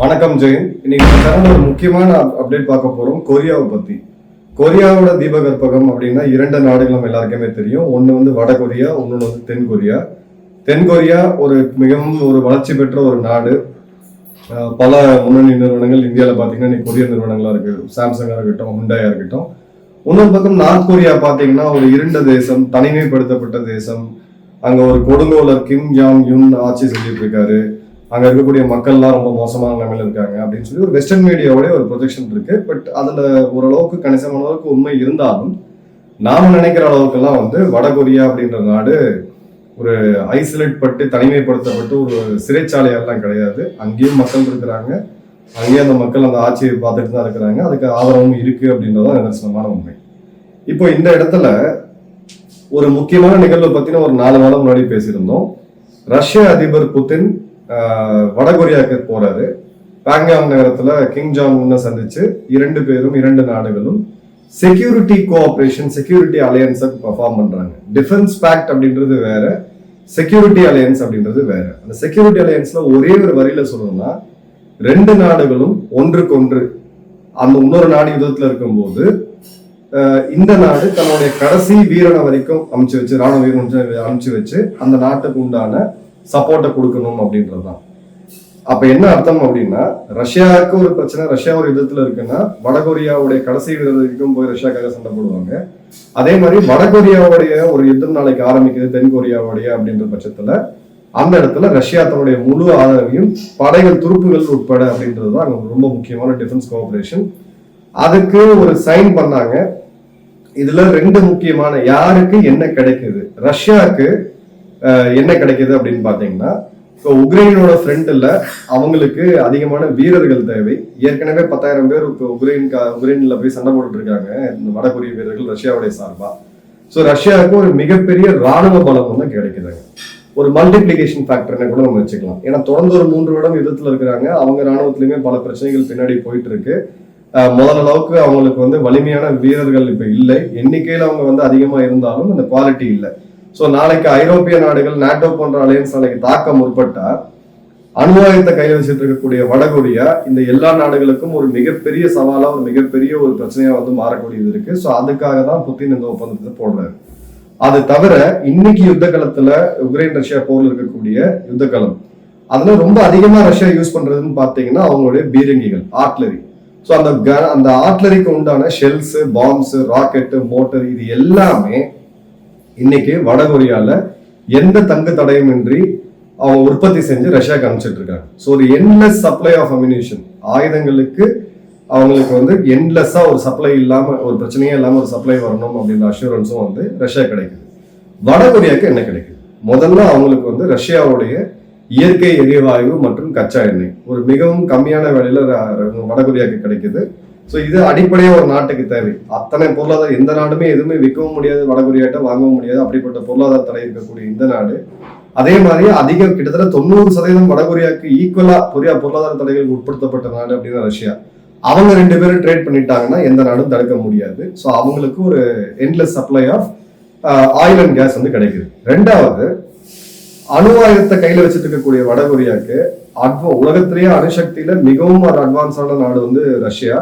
வணக்கம் ஜெயின். இன்னைக்கு ஒரு முக்கியமான அப்டேட் பார்க்க போறோம். கொரியாவை பத்தி. கொரியாவோட தீபகற்பகம் அப்படின்னா இரண்டு நாடுகள் நம்ம எல்லாருக்குமே தெரியும். ஒன்று வந்து வட கொரியா ஒன்று வந்து தென் கொரியா தென் கொரியா ஒரு மிகவும் ஒரு வளர்ச்சி பெற்ற ஒரு நாடு. பல முன்னணி நிறுவனங்கள் இந்தியாவில் பார்த்தீங்கன்னா இன்னைக்கு கொரிய நிறுவனங்களாக இருக்கு சாம்சங்காக இருக்கட்டும் ஹுண்டாயா இருக்கட்டும். இன்னொரு பக்கம் நார்த் கொரியா பார்த்தீங்கன்னா ஒரு இருண்ட தேசம் தனிமைப்படுத்தப்பட்ட தேசம். அங்கே ஒரு கொடுங்கோலர் கிம் ஜாங் யுன் ஆட்சி செஞ்சுட்டு இருக்காரு. அங்க இருக்கக்கூடிய மக்கள்லாம் ரொம்ப மோசமான நிலைமையில இருக்காங்க அப்படின்னு சொல்லி ஒரு வெஸ்டர்ன் மீடியாவோடய ஒரு ப்ரொஜெக்ஷன் இருக்கு. பட் அதுல ஓரளவுக்கு கணிசமான அளவுக்கு உண்மை இருந்தாலும் நாம நினைக்கிற அளவுக்கெல்லாம் வந்து வட கொரியா அப்படின்ற நாடு ஒரு ஐசோலேட் பட்டு தனிமைப்படுத்தப்பட்டு ஒரு சிறைச்சாலையெல்லாம் கிடையாது. அங்கேயும் மக்கள் இருக்கிறாங்க. அங்கேயும் அந்த மக்கள் அந்த ஆட்சியை பார்த்துட்டு தான் இருக்கிறாங்க. அதுக்கு ஆதரவும் இருக்கு அப்படின்றதான் நிதர்சனமான உண்மை. இப்போ இந்த இடத்துல ஒரு முக்கியமான நிகழ்வை பத்தின ஒரு நாலு மாதம் முன்னாடி பேசியிருந்தோம். ரஷ்ய அதிபர் புதின் வடகொரியாவுக்கு போறாரு. பேங்காங் நகரத்துல கிங் ஜாங் உன்னை சந்திச்சு இரண்டு பேரும் இரண்டு நாடுகளும் செக்யூரிட்டி கோஆப்ரேஷன் செக்யூரிட்டி அலையன்ஸை பர்ஃபார்ம் பண்றாங்க. டிஃபென்ஸ் பேக்ட் அப்படின்றது வேற செக்யூரிட்டி அலையன்ஸ் அப்படின்றது வேற. அந்த செக்யூரிட்டி அலையன்ஸ்ல ஒரே ஒரு வரியில சொல்லணும்னா ரெண்டு நாடுகளும் ஒன்றுக்கொன்று அந்த இன்னொரு நாடு யுத்தத்தில் இருக்கும்போது இந்த நாடு தன்னுடைய கடைசி வீரனை வரைக்கும் அமைச்சு வச்சு ராணுவ வீரன் அமைச்சு வச்சு அந்த நாட்டுக்கு உண்டான சப்போர்ட்டை கொடுக்கணும் அப்படின்றது தான் அப்ப என்ன அர்த்தம் அப்படின்னா ரஷ்யாவுக்கு ஒரு பிரச்சனை ரஷ்யா ஒரு யுத்தத்துல இருக்குன்னா வடகொரியாவுடைய கடைசி வீரர் வரைக்கும் போய் ரஷ்யாக்காக சண்டை போடுவாங்க. அதே மாதிரி வடகொரியாவுடைய ஒரு யுத்தம் நாளைக்கு ஆரம்பிக்குது தென்கொரியாவுடைய அப்படின்ற பட்சத்துல அந்த இடத்துல ரஷ்யா தன்னுடைய முழு ஆதரவையும் படைகள் துருப்புகள் உட்பட அப்படின்றது தான் அங்கே ரொம்ப முக்கியமான டிஃபென்ஸ் கோஆபரேஷன் அதுக்கு ஒரு சைன் பண்ணாங்க. இதுல ரெண்டு முக்கியமான யாருக்கு என்ன கிடைக்குது? ரஷ்யாவுக்கு என்ன கிடைக்குது அப்படின்னு பார்த்தீங்கன்னா இப்போ உக்ரைனோட ஃப்ரண்ட்ல அவங்களுக்கு அதிகமான வீரர்கள் தேவை. ஏற்கனவே பத்தாயிரம் பேர் இப்போ உக்ரைன் உக்ரைனில் போய் சண்டை போட்டுட்டு இருக்காங்க இந்த வடகொரிய வீரர்கள் ரஷ்யாவுடைய சார்பாக ஸோ ரஷ்யாவுக்கு ஒரு மிகப்பெரிய ராணுவ பலம் வந்து கிடைக்குதுங்க ஒரு மல்டிப்ளிகேஷன் ஃபேக்டர்னு கூட நம்ம வச்சுக்கலாம். ஏன்னா தொடர்ந்து ஒரு மூன்று வருடம் யுத்தத்தில் இருக்கிறாங்க. அவங்க ராணுவத்திலுமே பல பிரச்சனைகள் பின்னாடி போயிட்டு இருக்கு முதல் அளவுக்கு அவங்களுக்கு வந்து வலிமையான வீரர்கள் இப்போ இல்லை. எண்ணிக்கையில் அவங்க வந்து அதிகமாக இருந்தாலும் அந்த குவாலிட்டி இல்லை. ஸோ நாளைக்கு ஐரோப்பிய நாடுகள் நாட்டோ போன்ற அலையன்ஸ் நாளைக்கு தாக்க முற்பட்டா அனுபவத்தை கையில் வச்சுட்டு இருக்கக்கூடிய வடகொரியா இந்த எல்லா நாடுகளுக்கும் ஒரு மிகப்பெரிய சவாலா ஒரு மிகப்பெரிய ஒரு பிரச்சனையா வந்து மாறக்கூடியது இருக்கு. ஸோ அதுக்காக தான் புத்தின் இந்த ஒப்பந்தத்தை போடுறாரு. அது தவிர இன்னைக்கு யுத்த காலத்துல உக்ரைன் ரஷ்யா போர்ல இருக்கக்கூடிய யுத்த காலம் அதுல ரொம்ப அதிகமா ரஷ்யா யூஸ் பண்றதுன்னு பாத்தீங்கன்னா அவங்களுடைய பீரங்கிகள் ஆர்ட்லரி. ஸோ அந்த க- அந்த ஆர்ட்லரிக்கு உண்டான ஷெல்ஸ் பாம்ஸ் ராக்கெட்டு மோட்டர் இது எல்லாமே இன்னைக்கு வடகொரியாவில் எந்த தங்கு தடையுமின்றி அவங்க உற்பத்தி செஞ்சு ரஷ்யாக்கு அனுப்பிச்சிட்டு இருக்காங்க. ஸோ ஒரு என்லெஸ் சப்ளை ஆஃப் அம்யூனிஷன் ஆயுதங்களுக்கு அவங்களுக்கு வந்து என்லெஸ்ஸாக ஒரு சப்ளை இல்லாமல் ஒரு பிரச்சனையே இல்லாமல் ஒரு சப்ளை வரணும் அப்படின்ற அஷூரன்ஸும் வந்து ரஷ்யா கிடைக்குது. வடகொரியாவுக்கு என்ன கிடைக்குது? முதல்ல அவங்களுக்கு வந்து ரஷ்யாவுடைய இயற்கை எரிவாயு மற்றும் கச்சா எண்ணெய். ஒரு மிகவும் கம்மியான விலையில் வடகொரியாவுக்கு கிடைக்குது. ஸோ இது அடிப்படையாக ஒரு நாட்டுக்கு தேவை. அத்தனை பொருளாதார எந்த நாடுமே எதுவுமே விற்கவும் முடியாது வடகொரியாட்ட வாங்கவும் முடியாது. அப்படிப்பட்ட பொருளாதார தடை இருக்கக்கூடிய இந்த நாடு. அதே மாதிரி அதிக கிட்டத்தட்ட தொண்ணூறு சதவீதம் வடகொரியாவுக்கு ஈக்குவலா கொரியா பொருளாதார தடைகளுக்கு உட்படுத்தப்பட்ட நாடு அப்படின்னா ரஷ்யா. அவங்க ரெண்டு பேரும் ட்ரேட் பண்ணிட்டாங்கன்னா எந்த நாடும் தடுக்க முடியாது. ஸோ அவங்களுக்கு ஒரு endless supply of oil and gas வந்து கிடைக்குது. ரெண்டாவது அணு ஆயுதத்தை கையில வச்சுட்டு இருக்கக்கூடிய வடகொரியாவுக்கு அட்வா உலகத்திலேயே அணுசக்தியில மிகவும் ஒரு அட்வான்ஸான நாடு வந்து ரஷ்யா.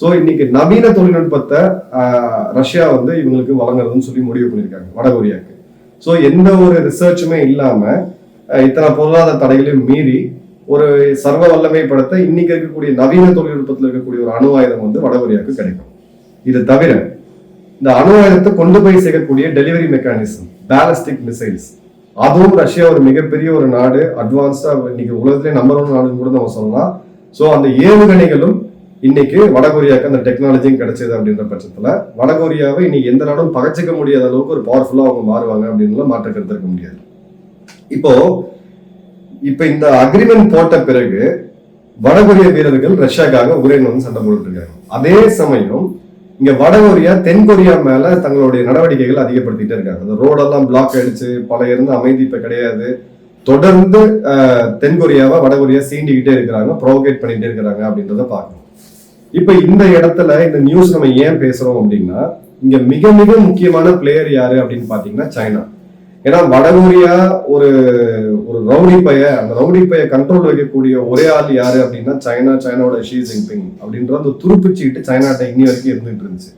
ஸோ இன்னைக்கு நவீன தொழில்நுட்பத்தை ரஷ்யா வந்து இவங்களுக்கு வழங்குறதுன்னு சொல்லி முடிவு பண்ணியிருக்காங்க வடகொரியாவுக்கு. ஸோ எந்த ஒரு ரிசர்ச்சுமே இல்லாமல் இத்தனை பொருளாதார தடைகளையும் மீறி ஒரு சர்வ வல்லமை படத்தை இன்னைக்கு இருக்கக்கூடிய நவீன தொழில்நுட்பத்தில் இருக்கக்கூடிய ஒரு அணு ஆயுதம் வந்து வடகொரியாவுக்கு கிடைக்கும். இது தவிர இந்த அணு ஆயுதத்தை கொண்டு போய் சேர்க்கக்கூடிய டெலிவரி மெக்கானிசம் பேலஸ்டிக் மிசைல்ஸ் அதுவும் ரஷ்யா ஒரு மிகப்பெரிய ஒரு நாடு அட்வான்ஸ்டா இன்னைக்கு உலகத்திலே நம்பர் ஒன் நாடுன்னு கூட நம்ம சொல்லலாம். ஸோ அந்த ஏவுகணைகளும் இன்னைக்கு வடகொரியாவுக்கு அந்த டெக்னாலஜியும் கிடைச்சது அப்படின்ற பட்சத்துல வடகொரியாவை இன்னைக்கு எந்த நாடும் பகச்சிக்க முடியாத அளவுக்கு ஒரு பவர்ஃபுல்லா அவங்க மாறுவாங்க அப்படின்னு மாற்ற கருத்து இருக்க முடியாது. இப்போ இப்ப இந்த அக்ரிமெண்ட் போட்ட பிறகு வடகொரிய வீரர்கள் ரஷ்யாக்காக உக்ரைன் வந்து சண்டை போட்டுட்டு இருக்காங்க. அதே சமயம் இங்க வடகொரியா தென் கொரியா மேல தங்களுடைய நடவடிக்கைகள் அதிகப்படுத்திட்டே இருக்காங்க. அந்த ரோடெல்லாம் பிளாக் ஆயிடுச்சு பல இருந்து அமைதி இப்ப கிடையாது. தொடர்ந்து தென்கொரியாவை தென் கொரியாவை வடகொரியா சீண்டிக்கிட்டே இருக்கிறாங்க ப்ரோகேட் பண்ணிட்டே இருக்கிறாங்க அப்படின்றத பார்க்கணும். இப்ப இந்த இடத்துல இந்த நியூஸ் நம்ம ஏன் பேசுறோம் அப்படின்னா இங்க மிக மிக முக்கியமான பிளேயர் யாரு அப்படின்னு பாத்தீங்கன்னா சைனா. ஏன்னா வடகொரியா ஒரு ஒரு ரவுடி பைய அந்த ரவுடி பைய கண்ட்ரோல் வைக்கக்கூடிய ஒரே ஆள் யாரு அப்படின்னா சைனா சைனாவோட ஷீ ஜின்பிங் அப்படின்ற அந்த துருப்புச்சீட்டு சைனாட்ட இன்னி வரைக்கும் இருந்துட்டு இருந்துச்சு.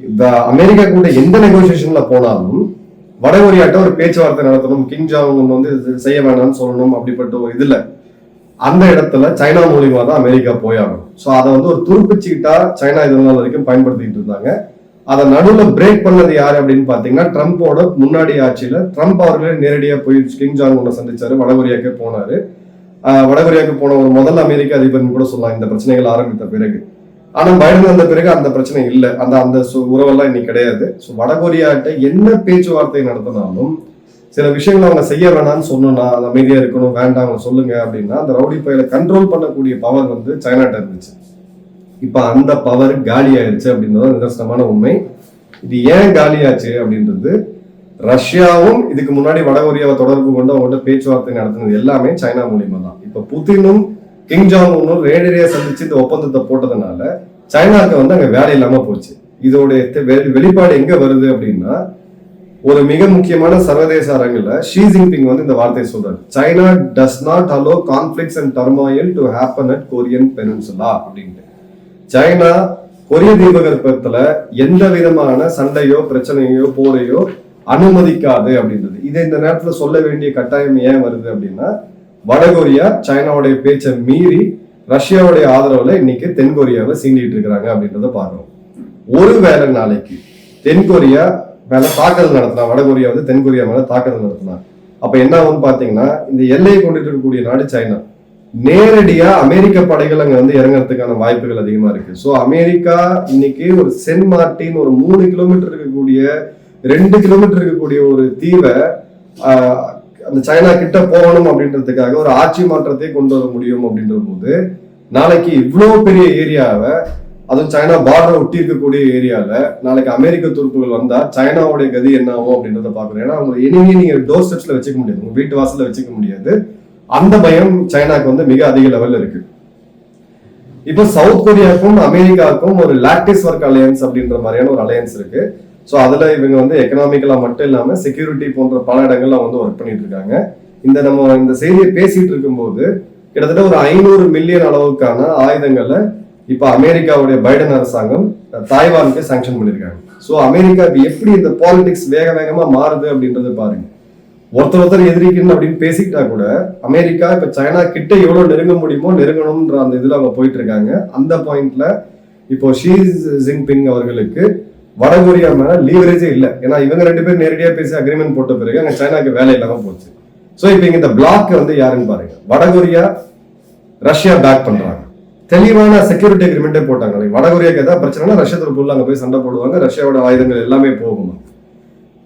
இந்த அமெரிக்கா கூட எந்த நெகோசியேஷன்ல போனாலும் வடகொரியாட்ட ஒரு பேச்சுவார்த்தை நடத்தணும் கிங் ஜாங் வந்து இது செய்ய வேணாம்னு சொல்லணும் அப்படிப்பட்ட ஒரு இதுல. அந்த இடத்துல சைனா மூலியமா தான் அமெரிக்கா போயாகணும் ஸோ அதை வந்து ஒரு துருப்புச்சீட்டா சைனா இது நாள் வரைக்கும் பயன்படுத்திட்டு இருந்தாங்க. அதை நடுவில் பிரேக் பண்ணது யார் அப்படின்னு பார்த்தீங்கன்னா ட்ரம்ப்போட முன்னாடி ஆட்சியில் ட்ரம்ப் அவர்களே நேரடியாக போய் கிங் ஜாங் உன்னை சந்திச்சாரு. வடகொரியாவுக்கு போனாரு. வடகொரியாவுக்கு போன ஒரு முதல் அமெரிக்க அதிபர்னு கூட சொல்லலாம். இந்த பிரச்சனைகள் ஆரம்பித்த பிறகு. ஆனால் பைடன் வந்த பிறகு அந்த பிரச்சனை இல்லை. அந்த அந்த உறவெல்லாம் இன்னைக்கு கிடையாது. ஸோ வடகொரியாட்ட என்ன பேச்சுவார்த்தை நடத்தினாலும் சில விஷயங்களை அவங்க செய்ய வேணாம்னு சொன்னா அது அமைதியா இருக்கணும் வேண்டாம் அவங்க சொல்லுங்க அப்படின்னா அந்த ரவுடி பயில கண்ட்ரோல் பண்ணக்கூடிய பவர் வந்து சைனாட்ட இருந்துச்சு. இப்ப அந்த பவர் காலி ஆயிடுச்சு அப்படின்றது நிதர்சனமான உண்மை. இது ஏன் காலியாச்சு அப்படின்றது ரஷ்யாவும் இதுக்கு முன்னாடி வடகொரியாவை தொடர்பு கொண்டு அவங்கள்ட்ட பேச்சுவார்த்தை நடத்தினது எல்லாமே சைனா மூலியமா தான். இப்ப புதினும் கிங் ஜாங் உன்னும் ரேடியா சந்திச்சு இந்த ஒப்பந்தத்தை போட்டதுனால சைனாக்கு வந்து அங்க வேலை இல்லாம போச்சு. இதோட வெளிப்பாடு எங்க வருது அப்படின்னா ஒரு மிக முக்கியமான சர்வதேச அரங்கில் ஷீ ஜின்பிங் வந்து இந்த வார்த்தையை சொல்றாரு. China does not allow conflicts and turmoil to happen at Korean peninsula அப்படின்ட்டு. சைனா கொரிய தீபகற்பத்துல எந்த விதமான சண்டையோ பிரச்சனையோ போரையோ அனுமதிக்காது அப்படின்றது. இதை இந்த நேரத்துல சொல்ல வேண்டிய கட்டாயம் ஏன் வருது அப்படின்னா வடகொரியா சைனாவுடைய பேச்சை மீறி ரஷ்யாவுடைய ஆதரவுல இன்னைக்கு தென்கொரியாவை சீண்டிட்டு இருக்கிறாங்க அப்படின்றத பார்க்கணும் ஒருவேளை நாளைக்கு தென்கொரியா மேல தாக்குதல் நடத்தினா வடகொரியா வந்து தென்கொரியா மேல தாக்குதல் நடத்தினா அப்ப என்ன ஆகும்னு பாத்தீங்கன்னா இந்த எல்லையை கொண்டுட்டு இருக்கக்கூடிய நாடு சைனா. நேரடியா அமெரிக்க படைகள் அங்க வந்து இறங்குறதுக்கான வாய்ப்புகள் அதிகமா இருக்கு. சோ அமெரிக்கா இன்னைக்கு ஒரு சென்ட் மார்டின் ஒரு மூணு கிலோமீட்டர் இருக்கக்கூடிய ரெண்டு கிலோமீட்டர் இருக்கக்கூடிய ஒரு தீவை அந்த சைனா கிட்ட போகணும் அப்படின்றதுக்காக ஒரு ஆட்சி மாற்றத்தை கொண்டு வர முடியும் அப்படின்ற போது நாளைக்கு இவ்வளவு பெரிய ஏரியாவை அதுவும் சைனா பார்டரை ஒட்டி இருக்கக்கூடிய ஏரியாவில் நாளைக்கு அமெரிக்க துருப்புகள் வந்தால் சைனாவுடைய கதி என்ன ஆகும் அப்படின்றத பார்க்குறோம் ஏன்னா அவங்க இனிமே நீங்கள் டோர் ஸ்டெப்ஸில் வச்சுக்க முடியாது. உங்கள் வீட்டு வாசலில் வச்சுக்க முடியாது. அந்த பயம் சைனாக்கு வந்து மிக அதிக லெவலில் இருக்கு. இப்போ சவுத் கொரியாவுக்கும் அமெரிக்காவுக்கும் ஒரு லாக்டிஸ் ஒர்க் அலையன்ஸ் அப்படின்ற மாதிரியான ஒரு அலையன்ஸ் இருக்கு. ஸோ அதில் இவங்க வந்து எக்கனாமிக்கலாக மட்டும் இல்லாமல் செக்யூரிட்டி போன்ற பல இடங்கள்ல வந்து ஒர்க் பண்ணிட்டு இருக்காங்க. இந்த நம்ம இந்த செய்தியை பேசிட்டு இருக்கும்போது கிட்டத்தட்ட ஒரு ஐநூறு மில்லியன் அளவுக்கான ஆயுதங்களை இப்போ அமெரிக்காவுடைய பைடன் அரசாங்கம் தாய்வானுக்கு சாங்ஷன் பண்ணியிருக்காங்க ஸோ அமெரிக்காவுக்கு எப்படி இந்த பாலிடிக்ஸ் வேக வேகமாக மாறுது அப்படின்றத பாருங்க. ஒருத்தர் ஒருத்தர் எதிரிக்கணும் அப்படின்னு பேசிக்கிட்டா கூட அமெரிக்கா இப்போ சைனா கிட்ட எவ்வளோ நெருங்க முடியுமோ நெருங்கணும்ன்ற அந்த இதில் அவங்க போயிட்டு இருக்காங்க அந்த பாயிண்ட்ல இப்போ ஷீ ஜின்பிங் அவர்களுக்கு வடகொரியா மேல லீவரேஜே இல்லை. ஏன்னா இவங்க ரெண்டு பேரும் நேரடியாக பேசி அக்ரிமெண்ட் போட்ட பிறகு அங்கே சைனாக்கு வேலை இல்லாமல் போச்சு. ஸோ இப்போ இங்கே இந்த பிளாக் வந்து யாருன்னு பாருங்க. வடகொரியா ரஷ்யா பேக் பண்றாங்க. தெளிவான செக்யூரிட்டி அக்ரிமெண்டே போட்டாங்க வடகொரியாக்கு ஏதாவது பிரச்சனைனா ரஷ்யா தரப்புள்ள அங்கே போய் சண்டை போடுவாங்க ரஷ்யாவோட ஆயுதங்கள் எல்லாமே போகும்.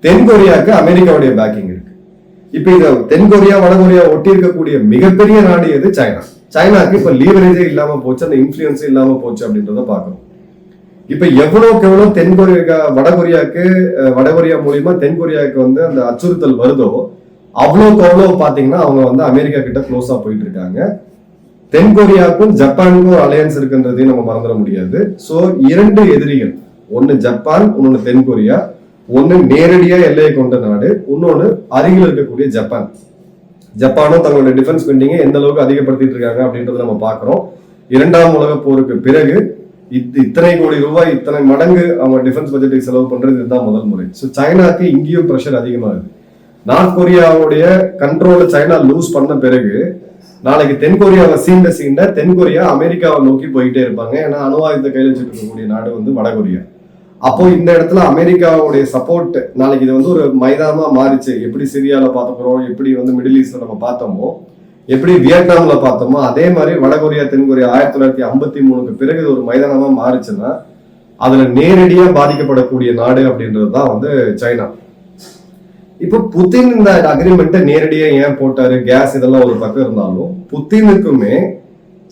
தென்கொரியாவுக்கு அமெரிக்காவுடைய பேக்கிங் இருக்கு. இப்போ இந்த தென்கொரியா வடகொரியா ஒட்டி இருக்கக்கூடிய மிகப்பெரிய நாடு எது? சைனா. சைனாக்கு இப்போ லீவரேஜே இல்லாமல் போச்சு அந்த இன்ஃபுளுன்ஸ் இல்லாமல் போச்சு அப்படின்றத பார்க்கணும். இப்போ எவ்வளோக்கு எவ்வளோ தென்கொரியா வடகொரியாவுக்கு வடகொரியா மூலியமா தென்கொரியாவுக்கு வந்து அந்த அச்சுறுத்தல் வருதோ அவ்வளோக்கு அவ்வளோ பார்த்தீங்கன்னா அவங்க வந்து அமெரிக்கா கிட்ட க்ளோஸாக போயிட்டு இருக்காங்க. தென்கொரியாவுக்கும் ஜப்பானுக்கும் அலையன்ஸ் இருக்குன்றதையும் நம்ம மறந்துட முடியாது. ஸோ இரண்டு எதிரிகள். ஒன்று ஜப்பான் இன்னொன்று தென்கொரியா ஒன்று நேரடியாக எல்லையை கொண்ட நாடு இன்னொன்று அருகில் இருக்கக்கூடிய ஜப்பான். ஜப்பானும் தங்களோட டிஃபென்ஸ் ஸ்பெண்டிங்கை எந்த அளவுக்கு அதிகப்படுத்திட்டு இருக்காங்க அப்படின்றத நம்ம பார்க்குறோம். இரண்டாம் உலக போருக்கு பிறகு இத்- இத்தனை கோடி ரூபாய் இத்தனை மடங்கு அவங்க டிஃபென்ஸ் பட்ஜெட்டுக்கு செலவு பண்ணுறது இதுதான் முதல் முறை. ஸோ சைனாக்கு இங்கேயும் ப்ரெஷர் அதிகமாகுது. நார்த் கொரியாவுடைய கண்ட்ரோலை சைனா லூஸ் பண்ண பிறகு நாளைக்கு தென்கொரியாவை சீண்ட சீண்ட தென்கொரியா அமெரிக்காவை நோக்கி போயிட்டே இருப்பாங்க. ஏன்னா அணுவாயுதத்தை கையில் வச்சுருக்கக்கூடிய நாடு வந்து வடகொரியா. அப்போ இந்த இடத்துல அமெரிக்காவுடைய சப்போர்ட் நாளைக்கு இது வந்து ஒரு மைதானமா மாறிச்சு. எப்படி சிரியாவில் பார்த்துக்கிறோம் எப்படி வந்து மிடில் ஈஸ்ட்ல நம்ம பார்த்தோமோ எப்படி வியட்நாமில் பார்த்தோமோ அதே மாதிரி வடகொரியா தென்கொரியா ஆயிரத்தி தொள்ளாயிரத்தி ஐம்பத்தி மூணுக்கு பிறகு இது ஒரு மைதானமா மாறிச்சுன்னா அதுல நேரடியாக பாதிக்கப்படக்கூடிய நாடு அப்படின்றது தான் வந்து சைனா. இப்போ புத்தின் இந்த அக்ரிமெண்ட்டை நேரடியா ஏன் போட்டாரு? கேஸ் இதெல்லாம் ஒரு பக்கம் இருந்தாலும் புத்தினுக்குமே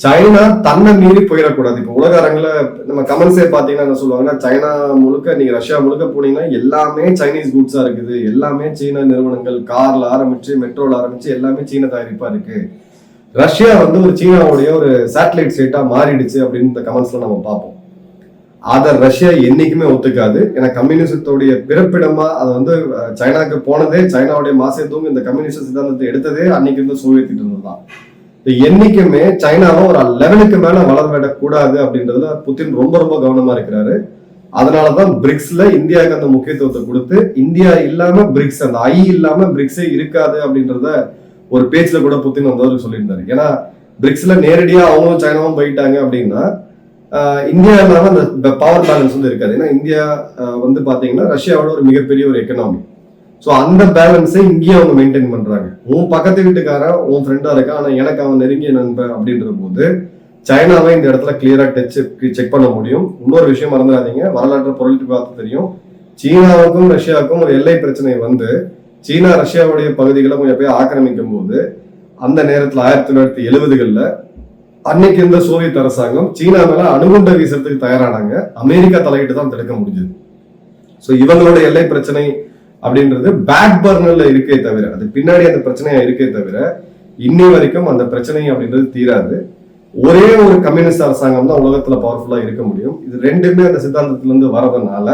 சைனா தன்னை மீறி போயிடக்கூடாது. இப்போ உலக அரங்குல நம்ம கமெண்ட்ஸே பாத்தீங்கன்னா என்ன சொல்லுவாங்கன்னா சைனா முழுக்க நீங்க ரஷ்யா முழுக்க போனீங்கன்னா எல்லாமே சைனீஸ் குட்ஸா இருக்குது. எல்லாமே சீன நிறுவனங்கள் கார்ல ஆரம்பிச்சு மெட்ரோல ஆரம்பிச்சு எல்லாமே சீன தயாரிப்பா இருக்கு. ரஷ்யா வந்து ஒரு சீனாவுடைய ஒரு சேட்டலைட் ஸ்டேட்டா மாறிடுச்சு அப்படின்னு இந்த கமெண்ட்ஸ்ல நம்ம பார்ப்போம். அதை ரஷ்யா என்னைக்குமே ஒத்துக்காது. ஏன்னா கம்யூனிசத்தோடைய பிறப்பிடமா அது வந்து சைனாக்கு போனதே சைனாவுடைய மாசத்தும் இந்த கம்யூனிஸ்ட் சித்தாந்தத்தை எடுத்ததே அன்னைக்கு இருந்து சோவியத் யூனியன் தான் என்னைக்குமே சைனாவை ஒரு லெவலுக்கு மேல வளர விடக்கூடாது அப்படின்றதுல புத்தின் ரொம்ப ரொம்ப கவனமா இருக்கிறாரு. அதனாலதான் பிரிக்ஸ்ல இந்தியாவுக்கு அந்த முக்கியத்துவத்தை கொடுத்து இந்தியா இல்லாம பிரிக்ஸ் அந்த ஐ இல்லாம பிரிக்ஸே இருக்காது அப்படின்றத ஒரு பேச்சுல கூட புத்தின் வந்தவர் சொல்லியிருந்தாரு. ஏன்னா பிரிக்ஸ்ல நேரடியா அவங்களும் சைனாவும் போயிட்டாங்க அப்படின்னா இந்தியாவில் இந்தியா அந்த பவர் பேலன்ஸ் வந்து இருக்காது. ஏன்னா இந்தியா வந்து பார்த்தீங்கன்னா ரஷ்யாவோட ஒரு மிகப்பெரிய ஒரு எக்கனாமி ஸோ அந்த பேலன்ஸை இங்கேயே அவங்க மெயின்டைன் பண்றாங்க. உன் பக்கத்து வீட்டுக்காரன் உன் ஃப்ரெண்டாக இருக்கான் ஆனால் எனக்கு அவன் நெருங்கிய நண்பன் அப்படின்ற போது சைனாவை இந்த இடத்துல கிளியராக டச் செக் பண்ண முடியும். இன்னொரு விஷயம் மறந்துடாதீங்க. வரலாற்று பொருளிட்டு பார்த்து தெரியும். சீனாவுக்கும் ரஷ்யாவுக்கும் ஒரு எல்லை பிரச்சனை வந்து சீனா ரஷ்யாவுடைய பகுதிகளை கொஞ்சம் போய் ஆக்கிரமிக்கும் போது அந்த நேரத்தில் ஆயிரத்தி தொள்ளாயிரத்தி எழுபதுகளில் அன்னைக்கு இருந்த சோவியத் அரசாங்கம் சீனா மேல அணுகுண்ட வீசறதுக்கு தயாரானாங்க. அமெரிக்கா தலையிட்டு தான் தடுக்க முடிஞ்சது. ஸோ இவங்களோட எல்லை பிரச்சனை அப்படின்றது பேக் பர்னர்ல இருக்கே தவிர அது பின்னாடி அந்த பிரச்சனையா இருக்கே தவிர இன்னி வரைக்கும் அந்த பிரச்சனை அப்படின்றது தீராது. ஒரே ஒரு கம்யூனிஸ்ட் அரசாங்கம் தான் உலகத்துல பவர்ஃபுல்லா இருக்க முடியும். இது ரெண்டுமே அந்த சித்தாந்தத்துல இருந்து வரதுனால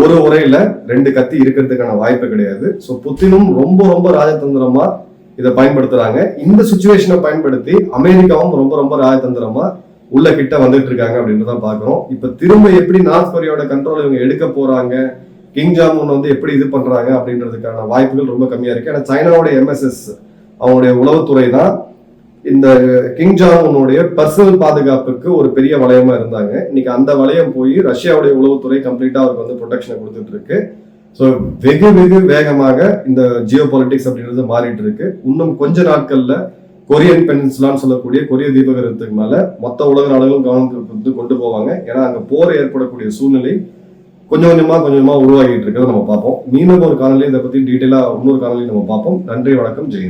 ஒரு உரையில ரெண்டு கத்தி இருக்கிறதுக்கான வாய்ப்பு கிடையாது. ஸோ புத்தினும் ரொம்ப ரொம்ப ராஜதந்திரமா இதை பயன்படுத்துறாங்க. இந்த சுச்சுவேஷனை பயன்படுத்தி அமெரிக்காவும் ரொம்ப ரொம்ப ராஜதந்திரமா உள்ள கிட்ட வந்துட்டு இருக்காங்க தான் பாக்குறோம் இப்ப திரும்ப எப்படி நார்த் கொரியாவோட கண்ட்ரோல் இவங்க எடுக்க போறாங்க? கிங் ஜாமுன் வந்து எப்படி இது பண்றாங்க அப்படின்றதுக்கான வாய்ப்புகள் ரொம்ப கம்மியா இருக்கு. ஏன்னா சைனாவோட எம்எஸ்எஸ் அவங்களுடைய உளவுத்துறை தான் இந்த கிங் ஜாமுனுடைய பர்சனல் பாதுகாப்புக்கு ஒரு பெரிய வளையமா இருந்தாங்க. இன்னைக்கு அந்த வளையம் போய் ரஷ்யாவுடைய உளவுத்துறை கம்ப்ளீட்டா அவருக்கு வந்து ப்ரொடெக்ஷனை கொடுத்துட்டு இருக்கு. ஸோ வெகு வெகு வேகமாக இந்த ஜியோ பாலிட்டிக்ஸ் அப்படின்றது மாறிட்டு இருக்கு. இன்னும் கொஞ்ச நாட்கள்ல கொரியன் பென்சிலான்னு சொல்லக்கூடிய கொரிய தீபகரத்துக்கு மேல மொத்த உலக நாடுகளும் கவனத்துக்கு வந்து கொண்டு போவாங்க. ஏன்னா அங்க போர் ஏற்படக்கூடிய சூழ்நிலை கொஞ்சம் கொஞ்சமா கொஞ்சம் கொஞ்சமா உருவாகிட்டு இருக்கிறத நம்ம பார்ப்போம். மீண்டும் ஒரு காணொலி இதை பத்தி டீட்டெயிலா இன்னொரு காணொலி நம்ம பார்ப்போம். நன்றி வணக்கம். ஜெயின்